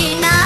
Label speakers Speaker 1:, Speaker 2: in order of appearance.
Speaker 1: வாழ்க்கினார்